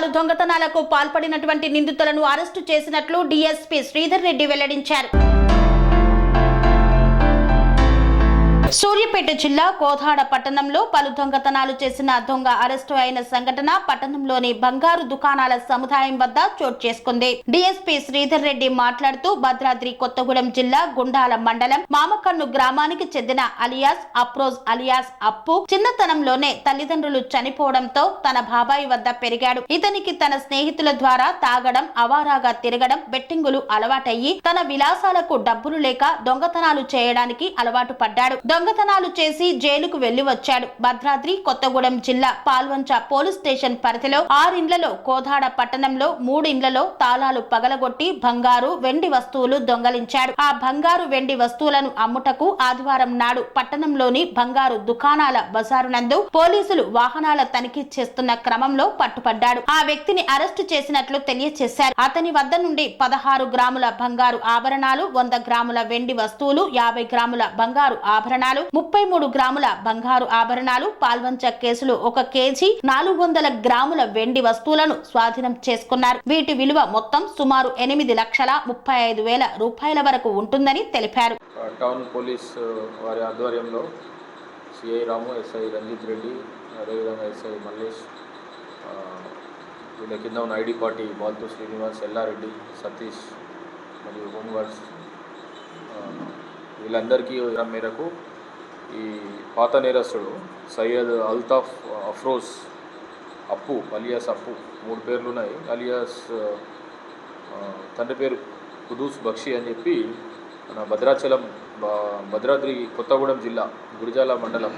పలు దొంగతనాలకు పాల్పడినటువంటి నిందితులను అరెస్టు చేసినట్లు డీఎస్పీ శ్రీధర్ రెడ్డి వెల్లడించారు. సిద్దిపేట జిల్లా కోదాడ పట్టణంలో పలు దొంగతనాలు చేసిన దొంగ అరెస్టు అయిన సంఘటన పట్టణంలోని బంగారు దుకాణాల సముదాయం వద్ద చోటు చేసుకుంది. డిఎస్పీ శ్రీధర్ రెడ్డి మాట్లాడుతూ భద్రాద్రి కొత్తగూడెం జిల్లా గుండాల మండలం మామకన్ను గ్రామానికి చెందిన అలియాస్ అప్రోజ్ అలియాస్ అప్పు చిన్నతనంలోనే తల్లిదండ్రులు చనిపోవడంతో తన బాబాయి వద్ద పెరిగాడు. ఇతనికి తన స్నేహితుల ద్వారా తాగడం అవారాగా తిరగడం బెట్టింగులు అలవాటయ్యి తన విలాసాలకు డబ్బులు లేక దొంగతనాలు చేయడానికి అలవాటు పడ్డాడు. దొంగతనాలు చేసి జైలుకు వెళ్ళి వచ్చాడు. భద్రాద్రి కొత్తగూడెం జిల్లా పాల్వంచ పోలీస్ స్టేషన్ పరిధిలో ఆరిండ్లలో కోదాడ పట్టణంలో మూడు ఇండ్లలో తాళాలు పగలగొట్టి బంగారు వెండి వస్తువులు దొంగలించాడు. ఆ బంగారు వెండి వస్తువులను అమ్ముటకు ఆదివారం నాడు పట్టణంలోని బంగారు దుకాణాల బజారు నందు పోలీసులు వాహనాల తనిఖీ చేస్తున్న క్రమంలో పట్టుపడ్డాడు. ఆ వ్యక్తిని అరెస్టు చేసినట్లు తెలియజేశారు అతని వద్ద నుండి పదహారు గ్రాముల బంగారు ఆభరణాలు వంద గ్రాముల వెండి వస్తువులు యాభై గ్రాముల బంగారు ఆభరణాలు ముప్పై ముప్పై మూడు గ్రాముల బంగారు ఆభరణాలు పాల్వంచ కేసులు ఒక కేజీ నాలుగు వందల గ్రాముల వెండి వస్తువులను స్వాధీనం చేసుకున్నారు. వీటి విలువ మొత్తం సుమారు ఎనిమిది లక్షల ముప్పై ఐదు వేల రూపాయల వరకు ఉంటుందని తెలిపారు. టౌన్ పోలీస్ వారి ఆధ్వర్యంలో సిఐ రాము ఎస్ఐ రంజిత్ రెడ్డి అదేవిధంగా ఎస్ఐ మల్లేష్ వీళ్ళ కింద ఉన్న ఐడి పార్టీ బాల్తు శ్రీనివాస్ ఎల్లారెడ్డి సతీష్ మరియు హోంగార్డ్స్ వీళ్ళందరికీ మేరకు ఈ పాత నేరస్తుడు సయ్యద్ అల్తాఫ్ అఫ్రోజ్ అప్పు అలియాస్ అప్పు మూడు పేర్లు ఉన్నాయి అలియాస్ తండ్రి పేరు కుదూస్ బక్షి అని చెప్పి మన భద్రాచలం భద్రాద్రి కొత్తగూడెం జిల్లా గురిజాల మండలం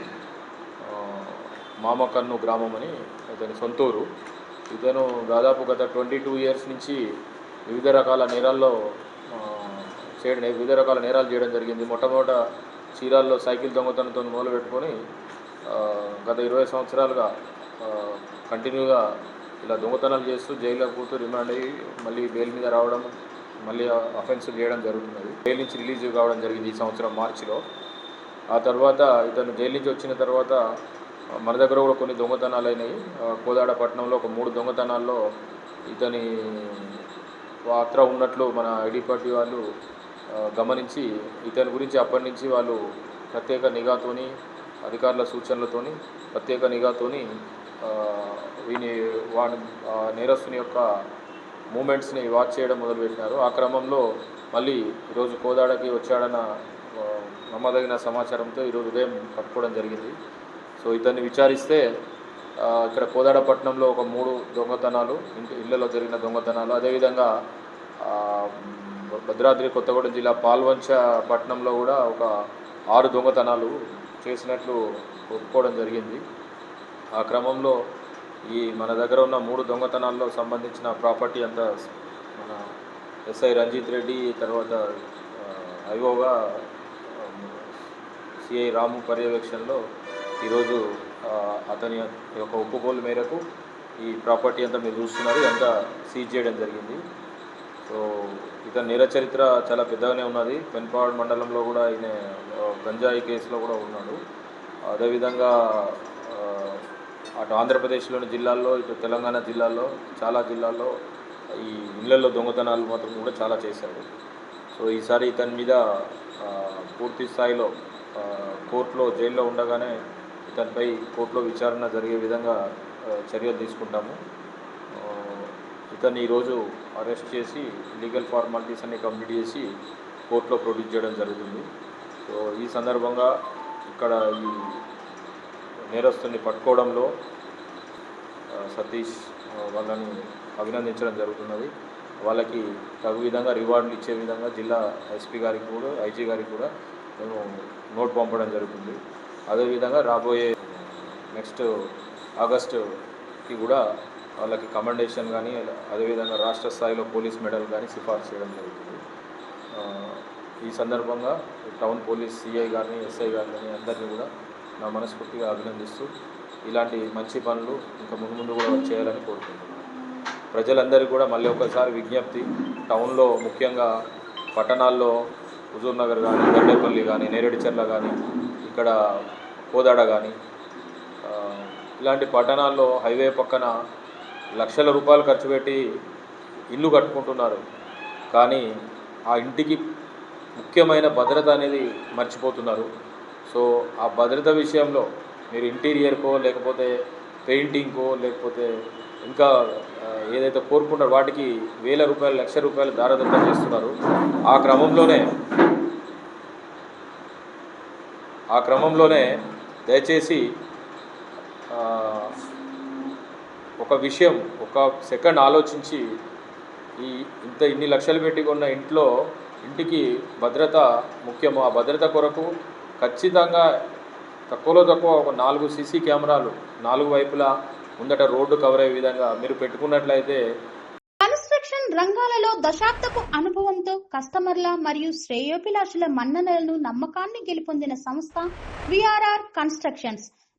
మామకన్ను గ్రామం అని ఇతని సొంతూరు. ఇతను దాదాపు గత ట్వంటీ టూ ఇయర్స్ నుంచి వివిధ రకాల నేరాల్లో చేయడం వివిధ రకాల నేరాలు చేయడం జరిగింది. మొట్టమొదట చీరాల్లో సైకిల్ దొంగతనంతో మొదలు పెట్టుకొని గత ఇరవై సంవత్సరాలుగా కంటిన్యూగా ఇలా దొంగతనాలు చేస్తూ జైల్లో కూతూ రిమాండ్ అయ్యి మళ్ళీ బెయిల్ మీద రావడం మళ్ళీ అఫెన్స్ చేయడం జరుగుతున్నది. జైలు నుంచి రిలీజ్ కావడం జరిగింది ఈ సంవత్సరం మార్చిలో. ఆ తర్వాత ఇతను జైలు నుంచి వచ్చిన తర్వాత మన దగ్గర కూడా కొన్ని దొంగతనాలు అయినాయి. కోదాడ పట్టణంలో ఒక మూడు దొంగతనాల్లో ఇతని పాత్ర ఉన్నట్లు మన ఐడి పార్టీ వాళ్ళు గమనించి ఇతని గురించి అప్పటి నుంచి వాళ్ళు ప్రత్యేక నిఘాతోని అధికారుల సూచనలతోని ప్రత్యేక నిఘాతోని వీని వాడి నేరస్తుని యొక్క మూమెంట్స్ని వాచ్ చేయడం మొదలుపెట్టినారు. ఆ క్రమంలో మళ్ళీ ఈరోజు కోదాడకి వచ్చాడన్న నమ్మదగిన సమాచారంతో ఈరోజు ఉదయం పట్టుకోవడం జరిగింది. సో ఇతన్ని విచారిస్తే ఇక్కడ కోదాడ పట్టణంలో ఒక మూడు దొంగతనాలు ఇంటి ఇళ్ళలో జరిగిన దొంగతనాలు అదేవిధంగా భద్రాద్రి కొత్తగూడెం జిల్లా పాల్వంచ పట్టణంలో కూడా ఒక ఆరు దొంగతనాలు చేసినట్లు ఒప్పుకోవడం జరిగింది. ఆ క్రమంలో ఈ మన దగ్గర ఉన్న మూడు దొంగతనాల్లో సంబంధించిన ప్రాపర్టీ అంతా మన ఎస్ఐ రంజిత్ రెడ్డి తర్వాత ఐఓగా సిఐ రాము పర్యవేక్షణలో ఈరోజు అతని యొక్క ఒప్పుకోలు మేరకు ఈ ప్రాపర్టీ అంతా మీరు చూస్తున్నారు. అంతా సీజ్ చేయడం జరిగింది. సో ఇతని నేర చరిత్ర చాలా పెద్దగానే ఉన్నది. పెన్పాడ్ మండలంలో కూడా ఈయన గంజాయి కేసులో కూడా ఉన్నాడు. అదేవిధంగా అటు ఆంధ్రప్రదేశ్లోని జిల్లాల్లో ఇటు తెలంగాణ జిల్లాల్లో చాలా జిల్లాల్లో ఈ ఇళ్ళలో దొంగతనాలు మాత్రం కూడా చాలా చేశాడు. సో ఈసారి ఇతని మీద పూర్తి స్థాయిలో కోర్టులో జైల్లో ఉండగానే ఇతనిపై కోర్టులో విచారణ జరిగే విధంగా చర్యలు తీసుకుంటాము. ఇతన్ని ఈరోజు అరెస్ట్ చేసి లీగల్ ఫార్మాలిటీస్ అన్ని కంప్లీట్ చేసి కోర్టులో ప్రొడ్యూస్ చేయడం జరుగుతుంది. సో ఈ సందర్భంగా ఇక్కడ ఈ నేరస్తుని పట్టుకోవడంలో సతీష్ వాళ్ళని అభినందించడం జరుగుతున్నది. వాళ్ళకి తగు విధంగా రివార్డులు ఇచ్చే విధంగా జిల్లా ఎస్పీ గారికి కూడా ఐజీ గారికి కూడా మేము నోట్ పంపడం జరుగుతుంది. అదేవిధంగా రాబోయే నెక్స్ట్ ఆగస్టుకి కూడా వాళ్ళకి కమెండేషన్ కానీ అదేవిధంగా రాష్ట్ర స్థాయిలో పోలీస్ మెడల్ కానీ సిఫార్సు చేయడం జరుగుతుంది. ఈ సందర్భంగా టౌన్ పోలీస్ సిఐ గారిని ఎస్ఐ గారిని అందరినీ కూడా నా మనస్ఫూర్తిగా అభినందిస్తూ ఇలాంటి మంచి పనులు ఇంకా ముందు ముందు కూడా చేయాలని కోరుకుంటున్నాను. ప్రజలందరికీ కూడా మళ్ళీ ఒకసారి విజ్ఞప్తి టౌన్లో ముఖ్యంగా పట్టణాల్లో హుజూర్ నగర్ కానీ గడ్డేపల్లి కానీ నేరేడుచెర్ల కానీ ఇక్కడ కోదాడ కానీ ఇలాంటి పట్టణాల్లో హైవే పక్కన లక్షల రూపాయలు ఖర్చు పెట్టి ఇల్లు కట్టుకుంటున్నారు. కానీ ఆ ఇంటికి ముఖ్యమైన భద్రత అనేది మర్చిపోతున్నారు. సో ఆ భద్రత విషయంలో మీరు ఇంటీరియర్కో లేకపోతే పెయింటింగ్కో లేకపోతే ఇంకా ఏదైతే కోరుకుంటారో వాటికి వేల రూపాయలు లక్ష రూపాయలు దారదత్తం చేస్తున్నారు. ఆ క్రమంలోనే ఆ క్రమంలోనే దయచేసి ఒక విషయం ఒక సెకండ్ ఆలోచించి ఈ ఇంత ఇన్ని లక్షలు పెట్టి కొన్న ఇంట్లో ఇంటికి భద్రత ముఖ్యము. ఆ భద్రత కొరకు ఖచ్చితంగా తక్కువలో తక్కువ ఒక నాలుగు సీసీ కెమెరాలు నాలుగు వైపులా ముందట రోడ్డు కవర్ అయ్యే విధంగా మీరు పెట్టుకున్నట్లయితే కన్స్ట్రక్షన్ రంగాలలో దశాబ్దపు అనుభవంతో కస్టమర్ల మరియు శ్రేయోభిలాషుల మన్ననలను నమ్మకాన్ని గెలుపొందిన సంస్థ VRR constructions.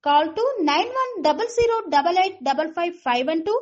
Call to 91008855 and to